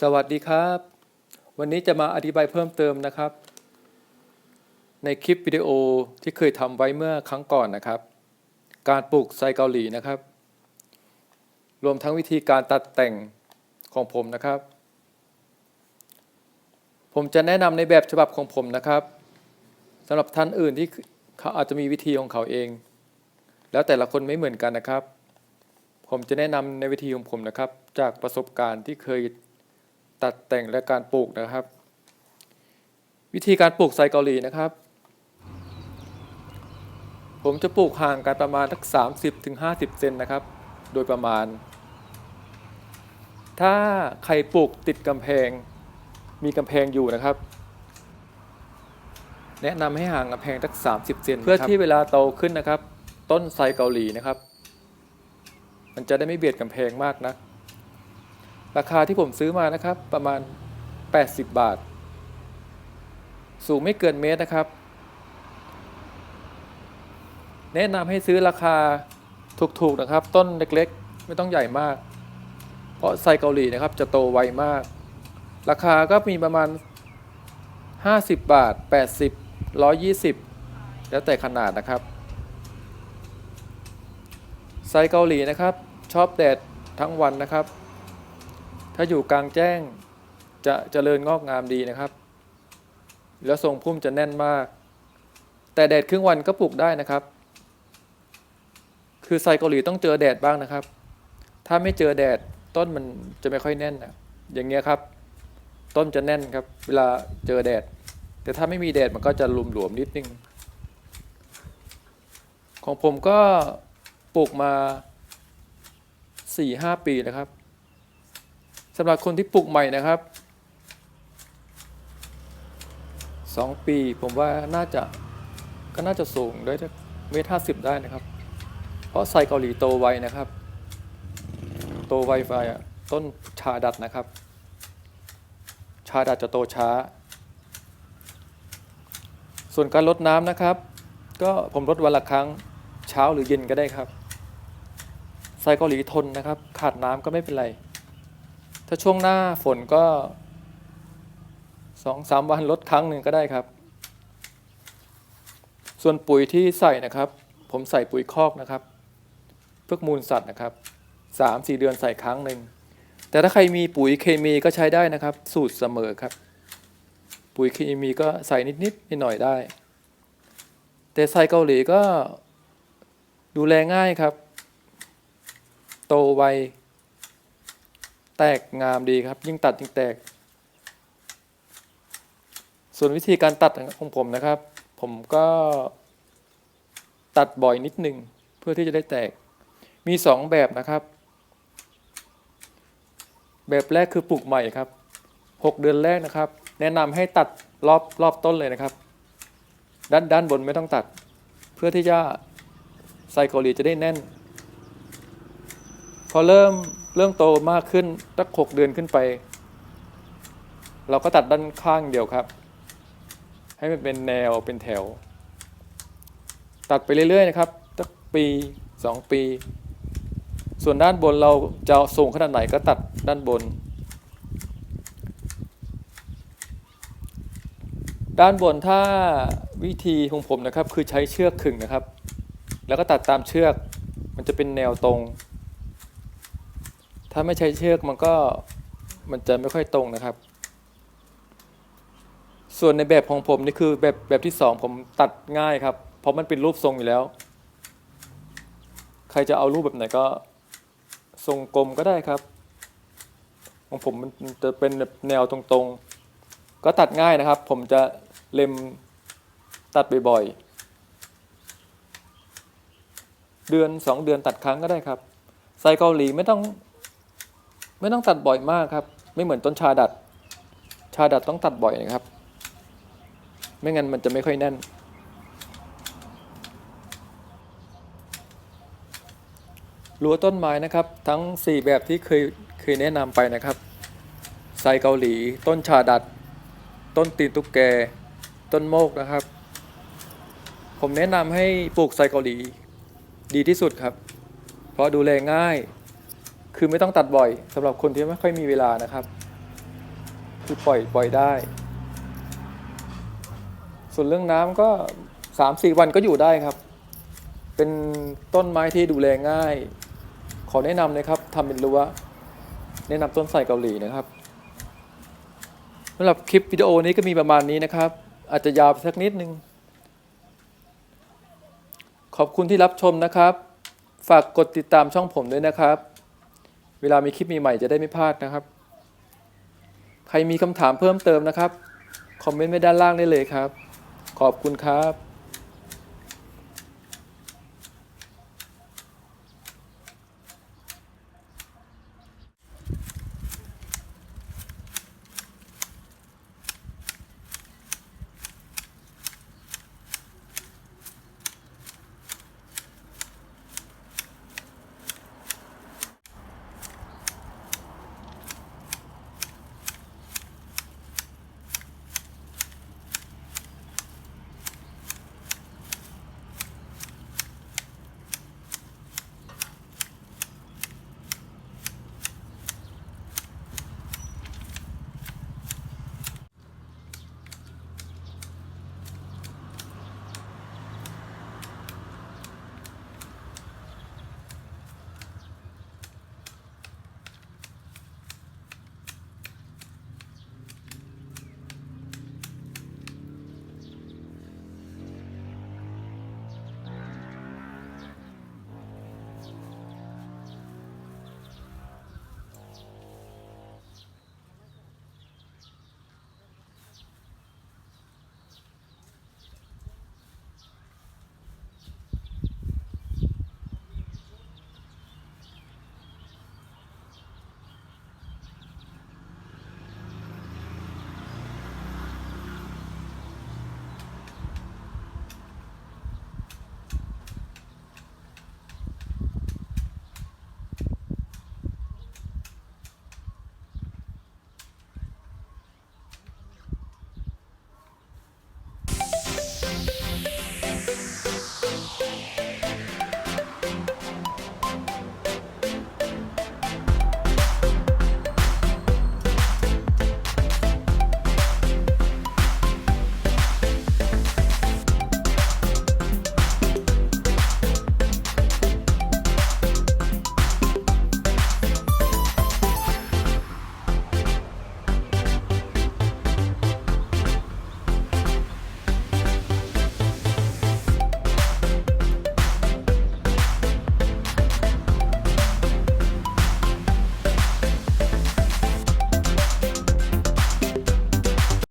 สวัสดีครับ วันนี้จะมาอธิบายเพิ่มเติมนะครับ ในคลิปวิดีโอที่เคยทำไว้เมื่อครั้งก่อนนะครับ การปลูกไซเกาหลีนะครับ รวมทั้งวิธีการตัดแต่งของผมนะครับ ผมจะแนะนำในแบบฉบับของผมนะครับสำหรับท่านอื่นที่เขาอาจจะมีวิธีของเขาเอง แล้วแต่ละคนไม่เหมือนกันนะครับ ผมจะแนะนำในวิธีของผมนะครับ จากประสบการณ์ที่เคย ตัดแต่งและการปลูกนะครับ วิธีการปลูกไซเกาหลีนะครับ ผมจะปลูกห่างกันประมาณสัก30ถึง50เซนนะครับ โดยประมาณ ถ้าใครปลูกติดกำแพง มีกำแพงอยู่นะครับ แนะนำให้ห่างกำแพงสัก30เซนเพื่อที่เวลาโตขึ้นนะครับ ต้นไซเกาหลีนะครับ มันจะได้ไม่เบียดกำแพงมากนะ ราคาที่ผมซื้อมานะครับประมาณ 80 บาท สูงไม่เกินเมตรนะครับ แนะนำให้ซื้อราคาถูกๆนะครับ ต้นเล็กๆ ไม่ต้องใหญ่มาก เพราะไซเกาหลีนะครับจะโตไวมาก ราคาก็มีประมาณ 50 บาท 80 120 แล้วแต่ขนาดนะครับไซเกาหลีนะครับชอบแดดทั้งวันนะครับ ถ้าอยู่กลางแจ้งจะเจริญงอกงามดีนะครับ แล้วทรงพุ่มจะแน่นมาก แต่แดดครึ่งวันก็ปลูกได้นะครับ คือไซเกาหลีต้องเจอแดดบ้างนะครับ ถ้าไม่เจอแดดต้นมันจะไม่ค่อยแน่นนะอย่างเงี้ยครับ ต้นจะแน่นครับ เวลาเจอแดด แต่ถ้าไม่มีแดดมันก็จะหลวมๆนิดนึง ของผมก็ปลูกมาสี่ห้าปีนะครับ สำหรับคนที่ปลูกใหม่นะครับสองปีผมว่าน่าจะก็น่าจะสูงได้เมตรห้าสิบได้นะครับ เพราะไซเกาหลีโตไวนะครับ โตไวไฟอะต้นชาดัดนะครับ ชาดัดจะโตช้า ส่วนการลดน้ำนะครับ ก็ผมลดวันละครั้งเช้าหรือเย็นก็ได้ครับไซเกาหลีทนนะครับ ขาดน้ำก็ไม่เป็นไร ถ้าช่วงหน้าฝนก็สองสามวันลดครั้งหนึ่งก็ได้ครับ ส่วนปุ๋ยที่ใส่นะครับ ผมใส่ปุ๋ยคอกนะครับเพื่อมูลสัตว์นะครับสามสี่เดือนใส่ครั้งหนึ่งแต่ถ้าใครมีปุ๋ยเคมีก็ใช้ได้นะครับ สูตรเสมอครับ ปุ๋ยเคมีก็ใส่นิดๆนิดหน่อยได้ แต่ไซเกาหลีก็ดูแลง่ายครับ โตไว แตกงามดีครับ ยิ่งตัดยิ่งแตก ส่วนวิธีการตัดของผมนะครับ ผมก็ตัดบ่อยนิดหนึ่งเพื่อที่จะได้แตก มีสองแบบนะครับ แบบแรกคือปลูกใหม่ครับหกเดือนแรกนะครับ แนะนำให้ตัดรอบรอบต้นเลยนะครับ ด้านด้านบนไม่ต้องตัด เพื่อที่จะไซโคลีจะได้แน่น พอเริ่ม เริ่มโตมากขึ้นสักหกเดือนขึ้นไป เราก็ตัดด้านข้างเดียวครับ ให้มันเป็นแนวเป็นแถว ตัดไปเรื่อยๆนะครับสักปีสองปี ส่วนด้านบนเราจะสูงขนาดไหนก็ตัดด้านบน ด้านบนถ้าวิธีของผมนะครับ คือใช้เชือกขึงนะครับ แล้วก็ตัดตามเชือกมันจะเป็นแนวตรง ถ้าไม่ใช้เชือกมันก็มันจะไม่ค่อยตรงนะครับ ส่วนในแบบของผมนี่คือแบบแบบที่สองผมตัดง่ายครับ เพราะมันเป็นรูปทรงอยู่แล้ว ใครจะเอารูปแบบไหนก็ทรงกลมก็ได้ครับ ของผมมันจะเป็นแบบแนวตรงๆ ก็ตัดง่ายนะครับ ผมจะเล็มตัดบ่อยๆ เดือนสองเดือนตัดครั้งก็ได้ครับไซเกาหลีไม่ต้อง ไม่ต้องตัดบ่อยมากครับ ไม่เหมือนต้นชาดัด ชาดัดต้องตัดบ่อยนะครับ ไม่งั้นมันจะไม่ค่อยแน่น รั้วต้นไม้นะครับ ทั้ง 4 แบบที่เคยเคยแนะนำไปนะครับไซเกาหลี ต้นชาดัด ต้นตีนตุ๊กแก ต้นโมกนะครับ ผมแนะนำให้ปลูกไซเกาหลีดีที่สุดครับ เพราะดูแลง่าย คือไม่ต้องตัดบ่อยสำหรับคนที่ไม่ค่อยมีเวลานะครับ คือปล่อยปล่อยได้ ส่วนเรื่องน้ำก็สามสี่วันก็อยู่ได้ครับ เป็นต้นไม้ที่ดูแลง่าย ขอแนะนำเลยครับทำเป็นรั้วแนะนำต้นไทรเกาหลีนะครับสำหรับคลิปวิดีโอนี้ก็มีประมาณนี้นะครับ อาจจะยาวสักนิดนึง ขอบคุณที่รับชมนะครับ ฝากกดติดตามช่องผมด้วยนะครับ เวลามีคลิปใหม่ๆจะได้ไม่พลาดนะครับ ใครมีคำถามเพิ่มเติมนะครับ คอมเมนต์ไว้ด้านล่างได้เลยครับ ขอบคุณครับ